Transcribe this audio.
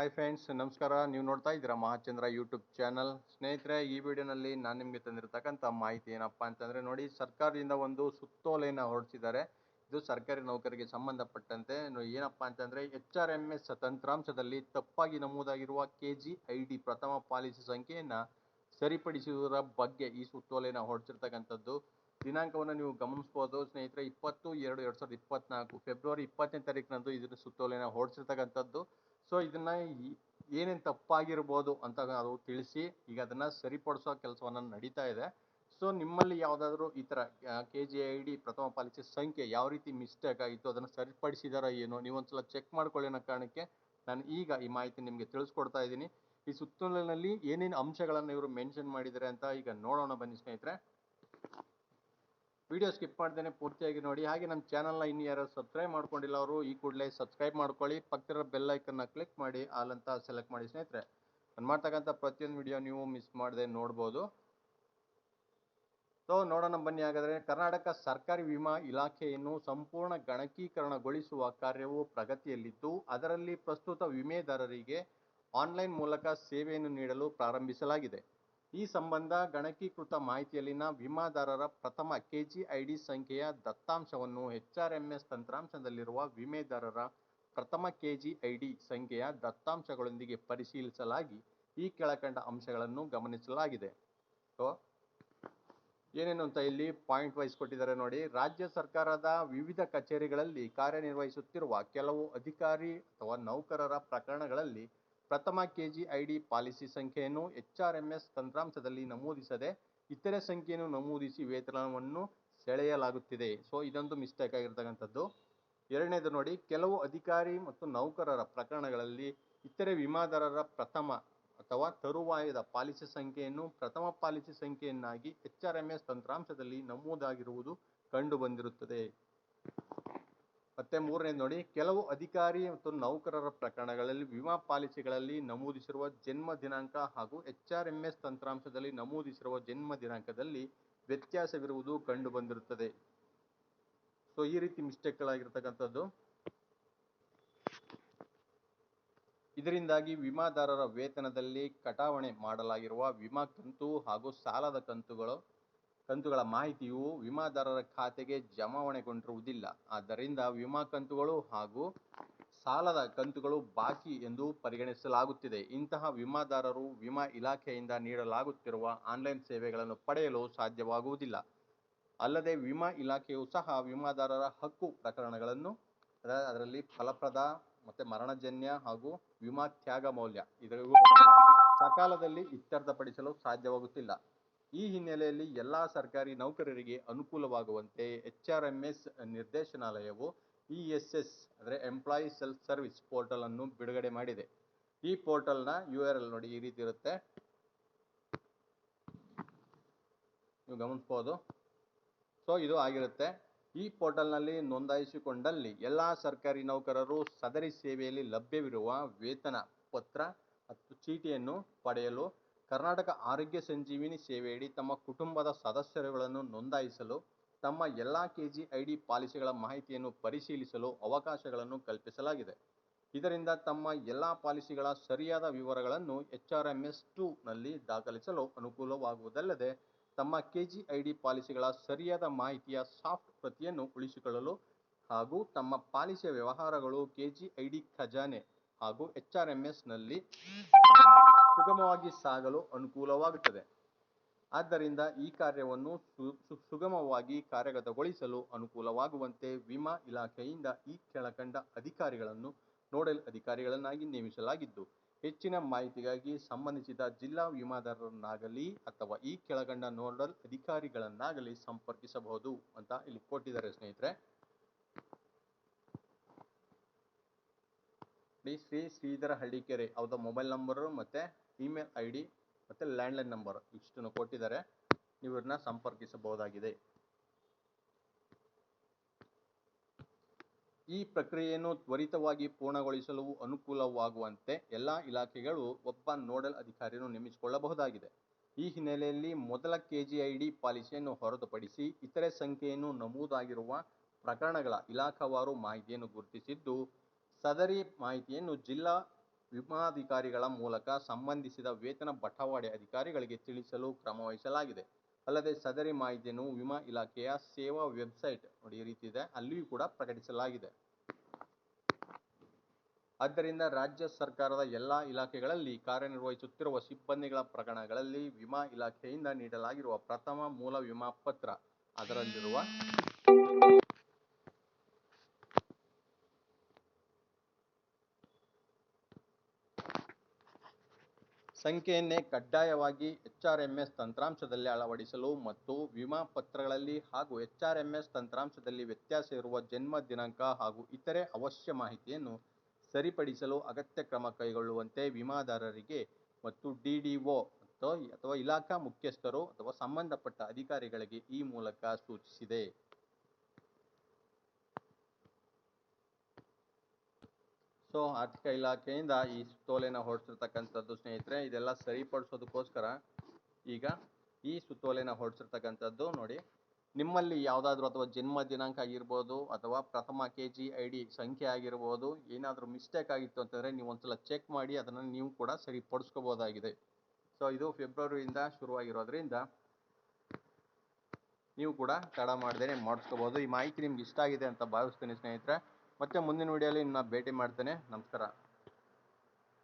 Hi friends ನಮಸ್ಕಾರ. ನೀವು ನೋಡ್ತಾ ಇದ್ದೀರಾ ಮಹಾಚಂದ್ರ ಯೂಟ್ಯೂಬ್ ಚಾನಲ್ ಸ್ನೇಹಿತರೆ, ಈ ವಿಡಿಯೋನಲ್ಲಿ ನಾನು ನಿಮಗೆ ತಂದಿರತಕ್ಕಂಥ ಮಾಹಿತಿ ಏನಪ್ಪಾ ಅಂತಂದರೆ ನೋಡಿ, ಸರ್ಕಾರದಿಂದ ಒಂದು ಸುತ್ತೋಲೆಯನ್ನು ಹೊರಡಿಸಿದ್ದಾರೆ. ಇದು ಸರ್ಕಾರಿ ನೌಕರಿಗೆ ಸಂಬಂಧಪಟ್ಟಂತೆ. ಏನಪ್ಪಾ ಅಂತಂದರೆ ಎಚ್ ಆರ್ ಎಂ ಎಸ್ ತಂತ್ರಾಂಶದಲ್ಲಿ ತಪ್ಪಾಗಿ ನಮೂದಾಗಿರುವ ಕೆ ಜಿ ಐ ಡಿ ಪ್ರಥಮ ಪಾಲಿಸಿ ಸಂಖ್ಯೆಯನ್ನು ಸರಿಪಡಿಸುವುದರ ಬಗ್ಗೆ ಈ ಸುತ್ತೋಲೆಯನ್ನು ಹೊರಡಿಸಿರ್ತಕ್ಕಂಥದ್ದು. ದಿನಾಂಕವನ್ನು ನೀವು ಗಮನಿಸ್ಬೋದು. ಸ್ನೇಹಿತರೆ, ಇಪ್ಪತ್ತು, ಎರಡು ಎರಡು ಸಾವಿರದ ಇಪ್ಪತ್ನಾಲ್ಕು ಫೆಬ್ರವರಿ ಇಪ್ಪತ್ತನೇ ತಾರೀಕಿನಂದು ಇದನ್ನು ಸುತ್ತೋಲೆನ ಹೊರಡಿಸಿರ್ತಕ್ಕಂಥದ್ದು. ಸೊ ಇದನ್ನ ಏನೇನು ತಪ್ಪಾಗಿರ್ಬೋದು ಅಂತ ಅದು ತಿಳಿಸಿ, ಈಗ ಅದನ್ನ ಸರಿಪಡಿಸೋ ಕೆಲಸವನ್ನ ನಡೀತಾ ಇದೆ. ಸೊ ನಿಮ್ಮಲ್ಲಿ ಯಾವುದಾದ್ರೂ ಈ ತರ ಕೆ ಜಿ ಐ ಡಿ ಪ್ರಥಮ ಪಾಲಿಸಿ ಸಂಖ್ಯೆ ಯಾವ ರೀತಿ ಮಿಸ್ಟೇಕ್ ಆಗಿತ್ತು, ಅದನ್ನ ಸರಿಪಡಿಸಿದಾರ ಏನೋ, ನೀವೊಂದ್ಸಲ ಚೆಕ್ ಮಾಡ್ಕೊಳ್ಳಿ ಅನ್ನೋ ಕಾರಣಕ್ಕೆ ನಾನು ಈಗ ಈ ಮಾಹಿತಿ ನಿಮಗೆ ತಿಳಿಸ್ಕೊಡ್ತಾ ಇದ್ದೀನಿ. ಈ ಸುತ್ತೋಲೆನಲ್ಲಿ ಏನೇನು ಅಂಶಗಳನ್ನು ಇವರು ಮೆನ್ಷನ್ ಮಾಡಿದ್ದಾರೆ ಅಂತ ಈಗ ನೋಡೋಣ ಬನ್ನಿ ಸ್ನೇಹಿತರೆ. ವಿಡಿಯೋ ಸ್ಕಿಪ್ ಮಾಡ್ದೇನೆ ಪೂರ್ತಿಯಾಗಿ ನೋಡಿ. ಹಾಗೆ ನಮ್ಮ ಚಾನಲ್ನ ಇನ್ನು ಯಾರು ಸಬ್ಸ್ಕ್ರೈಬ್ ಮಾಡ್ಕೊಂಡಿಲ್ಲ ಅವರು, ಈ ಕೂಡಲೇ ಸಬ್ಸ್ಕ್ರೈಬ್ ಮಾಡ್ಕೊಳ್ಳಿ. ಪಕ್ಕದ ಬೆಲ್ ಐಕನ್ನ ಕ್ಲಿಕ್ ಮಾಡಿ ಆಲ್ ಸೆಲೆಕ್ಟ್ ಮಾಡಿ ಸ್ನೇಹಿತರೆ. ನಾನು ಮಾಡ್ತಕ್ಕಂಥ ಪ್ರತಿಯೊಂದು ವಿಡಿಯೋ ನೀವು ಮಿಸ್ ಮಾಡದೆ ನೋಡ್ಬೋದು. ಸೊ ನೋಡೋಣ ಬನ್ನಿ ಹಾಗಾದರೆ. ಕರ್ನಾಟಕ ಸರ್ಕಾರಿ ವಿಮಾ ಇಲಾಖೆಯನ್ನು ಸಂಪೂರ್ಣ ಗಣಕೀಕರಣಗೊಳಿಸುವ ಕಾರ್ಯವು ಪ್ರಗತಿಯಲ್ಲಿದ್ದು ಅದರಲ್ಲಿ ಪ್ರಸ್ತುತ ವಿಮೆದಾರರಿಗೆ ಆನ್ಲೈನ್ ಮೂಲಕ ಸೇವೆಯನ್ನು ನೀಡಲು ಪ್ರಾರಂಭಿಸಲಾಗಿದೆ. ಈ ಸಂಬಂಧ ಗಣಕೀಕೃತ ಮಾಹಿತಿಯಲ್ಲಿನ ವಿಮಾದಾರರ ಪ್ರಥಮ ಕೆಜಿಐಡಿ ಸಂಖ್ಯೆಯ ದತ್ತಾಂಶವನ್ನು ಎಚ್ಆರ್ಎಂಎಸ್ ತಂತ್ರಾಂಶದಲ್ಲಿರುವ ವಿಮೆದಾರರ ಪ್ರಥಮ ಕೆಜಿಐಡಿ ಸಂಖ್ಯೆಯ ದತ್ತಾಂಶಗಳೊಂದಿಗೆ ಪರಿಶೀಲಿಸಲಾಗಿ ಈ ಕೆಳಕಂಡ ಅಂಶಗಳನ್ನು ಗಮನಿಸಲಾಗಿದೆ. ಏನೇನು ಅಂತ ಇಲ್ಲಿ ಪಾಯಿಂಟ್ ವೈಸ್ ಕೊಟ್ಟಿದ್ದಾರೆ ನೋಡಿ. ರಾಜ್ಯ ಸರ್ಕಾರದ ವಿವಿಧ ಕಚೇರಿಗಳಲ್ಲಿ ಕಾರ್ಯನಿರ್ವಹಿಸುತ್ತಿರುವ ಕೆಲವು ಅಧಿಕಾರಿ ಅಥವಾ ನೌಕರರ ಪ್ರಕರಣಗಳಲ್ಲಿ ಪ್ರಥಮ ಕೆಜಿಐಡಿ ಪಾಲಿಸಿ ಸಂಖ್ಯೆಯನ್ನು ಎಚ್ಆರ್ಎಂಎಸ್ ತಂತ್ರಾಂಶದಲ್ಲಿ ನಮೂದಿಸದೆ ಇತರೆ ಸಂಖ್ಯೆಯನ್ನು ನಮೂದಿಸಿ ವೇತನವನ್ನು ಸೆಳೆಯಲಾಗುತ್ತಿದೆ. ಸೊ ಇದೊಂದು ಮಿಸ್ಟೇಕ್ ಆಗಿರ್ತಕ್ಕಂಥದ್ದು. ಎರಡನೇದು ನೋಡಿ, ಕೆಲವು ಅಧಿಕಾರಿ ಮತ್ತು ನೌಕರರ ಪ್ರಕರಣಗಳಲ್ಲಿ ಇತರೆ ವಿಮಾದಾರರ ಪ್ರಥಮ ಅಥವಾ ತರುವಾಯದ ಪಾಲಿಸಿ ಸಂಖ್ಯೆಯನ್ನು ಪ್ರಥಮ ಪಾಲಿಸಿ ಸಂಖ್ಯೆಯನ್ನಾಗಿ ಎಚ್ಆರ್ಎಂಎಸ್ ತಂತ್ರಾಂಶದಲ್ಲಿ ನಮೂದಾಗಿರುವುದು ಕಂಡು ಬಂದಿರುತ್ತದೆ ಮತ್ತೆ ಮೂರನೇ ನೋಡಿ, ಕೆಲವು ಅಧಿಕಾರಿ ಮತ್ತು ನೌಕರರ ಪ್ರಕರಣಗಳಲ್ಲಿ ವಿಮಾ ಪಾಲಿಸಿಗಳಲ್ಲಿ ನಮೂದಿಸಿರುವ ಜನ್ಮ ದಿನಾಂಕ ಹಾಗೂ ಎಚ್ ಆರ್ ಎಂ ಎಸ್ ತಂತ್ರಾಂಶದಲ್ಲಿ ನಮೂದಿಸಿರುವ ಜನ್ಮ ದಿನಾಂಕದಲ್ಲಿ ವ್ಯತ್ಯಾಸವಿರುವುದು ಕಂಡು ಬಂದಿರುತ್ತದೆ ಸೊ ಈ ರೀತಿ ಮಿಸ್ಟೇಕ್ ಗಳಾಗಿರ್ತಕ್ಕಂಥದ್ದು ಇದರಿಂದಾಗಿ ವಿಮಾದಾರರ ವೇತನದಲ್ಲಿ ಕಟಾವಣೆ ಮಾಡಲಾಗಿರುವ ವಿಮಾ ಕಂತು ಹಾಗೂ ಸಾಲದ ಕಂತುಗಳು ಕಂತುಗಳ ಮಾಹಿತಿಯು ವಿಮಾದಾರರ ಖಾತೆಗೆ ಜಮಾವಣೆಗೊಂಡಿರುವುದಿಲ್ಲ. ಆದ್ದರಿಂದ ವಿಮಾ ಕಂತುಗಳು ಹಾಗೂ ಸಾಲದ ಕಂತುಗಳು ಬಾಕಿ ಎಂದು ಪರಿಗಣಿಸಲಾಗುತ್ತಿದೆ. ಇಂತಹ ವಿಮಾದಾರರು ವಿಮಾ ಇಲಾಖೆಯಿಂದ ನೀಡಲಾಗುತ್ತಿರುವ ಆನ್ಲೈನ್ ಸೇವೆಗಳನ್ನು ಪಡೆಯಲು ಸಾಧ್ಯವಾಗುವುದಿಲ್ಲ. ಅಲ್ಲದೆ ವಿಮಾ ಇಲಾಖೆಯು ಸಹ ವಿಮಾದಾರರ ಹಕ್ಕು ಪ್ರಕರಣಗಳನ್ನು ಅದರಲ್ಲಿ ಫಲಪ್ರದ ಮತ್ತೆ ಮರಣಜನ್ಯ ಹಾಗೂ ವಿಮಾ ತ್ಯಾಗ ಮೌಲ್ಯ ಇದರ ಸಕಾಲದಲ್ಲಿ ಇತ್ಯರ್ಥಪಡಿಸಲು ಸಾಧ್ಯವಾಗುತ್ತಿಲ್ಲ. ಈ ಹಿನ್ನೆಲೆಯಲ್ಲಿ ಎಲ್ಲಾ ಸರ್ಕಾರಿ ನೌಕರರಿಗೆ ಅನುಕೂಲವಾಗುವಂತೆ ಎಚ್ಆರ್ಎಂಎಸ್ ನಿರ್ದೇಶನಾಲಯವು ಇಎಸ್ಎಸ್ ಎಸ್ ಎಸ್ ಅಂದರೆ ಎಂಪ್ಲಾಯಿ ಸೆಲ್ಫ್ ಸರ್ವಿಸ್ ಪೋರ್ಟಲ್ ಅನ್ನು ಬಿಡುಗಡೆ ಮಾಡಿದೆ. ಈ ಪೋರ್ಟಲ್ನ ಯು ಆರ್ ಎಲ್ ನೋಡಿ ಈ ರೀತಿ ಇರುತ್ತೆ. ನೀವು ಗಮನಿಸ್ಬೋದು. ಸೊ ಇದು ಆಗಿರುತ್ತೆ. ಈ ಪೋರ್ಟಲ್ನಲ್ಲಿ ನೋಂದಾಯಿಸಿಕೊಂಡಲ್ಲಿ ಎಲ್ಲ ಸರ್ಕಾರಿ ನೌಕರರು ಸದರಿ ಸೇವೆಯಲ್ಲಿ ಲಭ್ಯವಿರುವ ವೇತನ ಪತ್ರ ಮತ್ತು ಚೀಟಿಯನ್ನು ಪಡೆಯಲು ಕರ್ನಾಟಕ ಆರೋಗ್ಯ ಸಂಜೀವಿನಿ ಸೇವೆಯಡಿ ತಮ್ಮ ಕುಟುಂಬದ ಸದಸ್ಯರುಗಳನ್ನು ನೋಂದಾಯಿಸಲು, ತಮ್ಮ ಎಲ್ಲ ಕೆಜಿ ಐಡಿ ಪಾಲಿಸಿಗಳ ಮಾಹಿತಿಯನ್ನು ಪರಿಶೀಲಿಸಲು ಅವಕಾಶಗಳನ್ನು ಕಲ್ಪಿಸಲಾಗಿದೆ. ಇದರಿಂದ ತಮ್ಮ ಎಲ್ಲ ಪಾಲಿಸಿಗಳ ಸರಿಯಾದ ವಿವರಗಳನ್ನು ಎಚ್ ಆರ್ ಎಂ ಎಸ್ನಲ್ಲಿ ದಾಖಲಿಸಲು ಅನುಕೂಲವಾಗುವುದಲ್ಲದೆ, ತಮ್ಮ ಕೆಜಿ ಐಡಿ ಪಾಲಿಸಿಗಳ ಸರಿಯಾದ ಮಾಹಿತಿಯ ಸಾಫ್ಟ್ ಪ್ರತಿಯನ್ನು ಉಳಿಸಿಕೊಳ್ಳಲು ಹಾಗೂ ತಮ್ಮ ಪಾಲಿಸಿಯ ವ್ಯವಹಾರಗಳು ಕೆಜಿ ಐಡಿ ಖಜಾನೆ ಹಾಗೂ ಎಚ್ ಆರ್ ಸುಗಮವಾಗಿ ಸಾಗಲು ಅನುಕೂಲವಾಗುತ್ತದೆ. ಆದ್ದರಿಂದ ಈ ಕಾರ್ಯವನ್ನು ಸುಗಮವಾಗಿ ಕಾರ್ಯಗತಗೊಳಿಸಲು ಅನುಕೂಲವಾಗುವಂತೆ ವಿಮಾ ಇಲಾಖೆಯಿಂದ ಈ ಕೆಳಕಂಡ ಅಧಿಕಾರಿಗಳನ್ನು ನೋಡಲ್ ಅಧಿಕಾರಿಗಳನ್ನಾಗಿ ನೇಮಿಸಲಾಗಿದ್ದು, ಹೆಚ್ಚಿನ ಮಾಹಿತಿಗಾಗಿ ಸಂಬಂಧಿಸಿದ ಜಿಲ್ಲಾ ವಿಮಾದಾರರನ್ನಾಗಲಿ ಅಥವಾ ಈ ಕೆಳಕಂಡ ನೋಡಲ್ ಅಧಿಕಾರಿಗಳನ್ನಾಗಲಿ ಸಂಪರ್ಕಿಸಬಹುದು ಅಂತ ಇಲ್ಲಿ ಕೊಟ್ಟಿದ್ದಾರೆ ಸ್ನೇಹಿತರೆ. ಡಿ ಶ್ರೀ ಶ್ರೀಧರ ಹಳ್ಳಿಕೆರೆ ಅವರ ಮೊಬೈಲ್ ನಂಬರು ಮತ್ತೆ ಇಮೇಲ್ ಐ ಡಿ ಮತ್ತೆ ಲ್ಯಾಂಡ್ಲೈನ್ ನಂಬರ್ ಇಷ್ಟನ್ನು ಕೊಟ್ಟಿದ್ದಾರೆ. ನೀವು ಇವ್ರನ್ನ ಸಂಪರ್ಕಿಸಬಹುದಾಗಿದೆ. ಈ ಪ್ರಕ್ರಿಯೆಯನ್ನು ತ್ವರಿತವಾಗಿ ಪೂರ್ಣಗೊಳಿಸಲು ಅನುಕೂಲವಾಗುವಂತೆ ಎಲ್ಲ ಇಲಾಖೆಗಳು ಒಬ್ಬ ನೋಡಲ್ ಅಧಿಕಾರಿಯನ್ನು ನೇಮಿಸಿಕೊಳ್ಳಬಹುದಾಗಿದೆ. ಈ ಹಿನ್ನೆಲೆಯಲ್ಲಿ ಮೊದಲ ಕೆಜಿಐಡಿ ಪಾಲಿಸಿಯನ್ನು ಹೊರತುಪಡಿಸಿ ಇತರೆ ಸಂಖ್ಯೆಯನ್ನು ನಮೂದಾಗಿರುವ ಪ್ರಕರಣಗಳ ಇಲಾಖಾವಾರು ಮಾಹಿತಿಯನ್ನು ಗುರುತಿಸಿದ್ದು ಸದರಿ ಮಾಹಿತಿಯನ್ನು ಜಿಲ್ಲಾ ವಿಮಾಧಿಕಾರಿಗಳ ಮೂಲಕ ಸಂಬಂಧಿಸಿದ ವೇತನ ಬಟವಾಡೆ ಅಧಿಕಾರಿಗಳಿಗೆ ತಿಳಿಸಲು ಕ್ರಮ ವಹಿಸಲಾಗಿದೆ. ಅಲ್ಲದೆ ಸದರಿ ಮಾಹಿತಿಯನ್ನು ವಿಮಾ ಇಲಾಖೆಯ ಸೇವಾ ವೆಬ್ಸೈಟ್ ನೋಡಿ ಈ ರೀತಿ ಇದೆ. ಅಲ್ಲಿಯೂ ಕೂಡ ಪ್ರಕಟಿಸಲಾಗಿದೆ. ಆದ್ದರಿಂದ ರಾಜ್ಯ ಸರ್ಕಾರದ ಎಲ್ಲ ಇಲಾಖೆಗಳಲ್ಲಿ ಕಾರ್ಯನಿರ್ವಹಿಸುತ್ತಿರುವ ಸಿಬ್ಬಂದಿಗಳ ಪ್ರಕರಣಗಳಲ್ಲಿ ವಿಮಾ ಇಲಾಖೆಯಿಂದ ನೀಡಲಾಗಿರುವ ಪ್ರಥಮ ಮೂಲ ವಿಮಾ ಪತ್ರ ಅದರಲ್ಲಿರುವ ಸಂಖ್ಯೆಯನ್ನೇ ಕಡ್ಡಾಯವಾಗಿ ಎಚ್ಆರ್ಎಂಎಸ್ ತಂತ್ರಾಂಶದಲ್ಲಿ ಅಳವಡಿಸಲು ಮತ್ತು ವಿಮಾ ಪತ್ರಗಳಲ್ಲಿ ಹಾಗೂ ಎಚ್ಆರ್ಎಂಎಸ್ ತಂತ್ರಾಂಶದಲ್ಲಿ ವ್ಯತ್ಯಾಸ ಇರುವ ಜನ್ಮ ದಿನಾಂಕ ಹಾಗೂ ಇತರೆ ಅವಶ್ಯ ಮಾಹಿತಿಯನ್ನು ಸರಿಪಡಿಸಲು ಅಗತ್ಯ ಕ್ರಮ ಕೈಗೊಳ್ಳುವಂತೆ ವಿಮಾದಾರರಿಗೆ ಮತ್ತು ಡಿಡಿಒ ಅಥವಾ ಇಲಾಖಾ ಮುಖ್ಯಸ್ಥರು ಅಥವಾ ಸಂಬಂಧಪಟ್ಟ ಅಧಿಕಾರಿಗಳಿಗೆ ಈ ಮೂಲಕ ಸೂಚಿಸಿದೆ. ಸೊ ಆರ್ಥಿಕ ಇಲಾಖೆಯಿಂದ ಈ ಸುತ್ತೋಲೆನ ಹೊರಡಿಸಿರ್ತಕ್ಕಂಥದ್ದು ಸ್ನೇಹಿತರೆ, ಇದೆಲ್ಲ ಸರಿಪಡಿಸೋದಕ್ಕೋಸ್ಕರ ಈಗ ಈ ಸುತ್ತೋಲೆನ ಹೊರಡಿಸಿರ್ತಕ್ಕಂಥದ್ದು ನೋಡಿ, ನಿಮ್ಮಲ್ಲಿ ಯಾವುದಾದ್ರೂ ಅಥವಾ ಜನ್ಮ ದಿನಾಂಕ ಆಗಿರ್ಬೋದು ಅಥವಾ ಪ್ರಥಮ ಕೆ ಜಿ ಐ ಡಿ ಸಂಖ್ಯೆ ಆಗಿರ್ಬೋದು, ಏನಾದರೂ ಮಿಸ್ಟೇಕ್ ಆಗಿತ್ತು ಅಂತಂದರೆ ನೀವು ಒಂದ್ಸಲ ಚೆಕ್ ಮಾಡಿ ಅದನ್ನು ನೀವು ಕೂಡ ಸರಿಪಡಿಸ್ಕೋಬೋದಾಗಿದೆ. ಸೊ ಇದು ಫೆಬ್ರವರಿಯಿಂದ ಶುರುವಾಗಿರೋದ್ರಿಂದ ನೀವು ಕೂಡ ತಡ ಮಾಡ್ದೇನೆ ಮಾಡಿಸ್ಕೋಬೋದು. ಈ ಮಾಹಿತಿ ನಿಮ್ಗೆ ಇಷ್ಟ ಆಗಿದೆ ಅಂತ ಭಾವಿಸ್ತೀನಿ ಸ್ನೇಹಿತರೆ. ಮತ್ತೆ ಮುಂದಿನ ವಿಡಿಯೋಲಿ ನಿಮ್ಮನ್ನ ಭೇಟಿ ಮಾಡ್ತೇನೆ. ನಮಸ್ಕಾರ.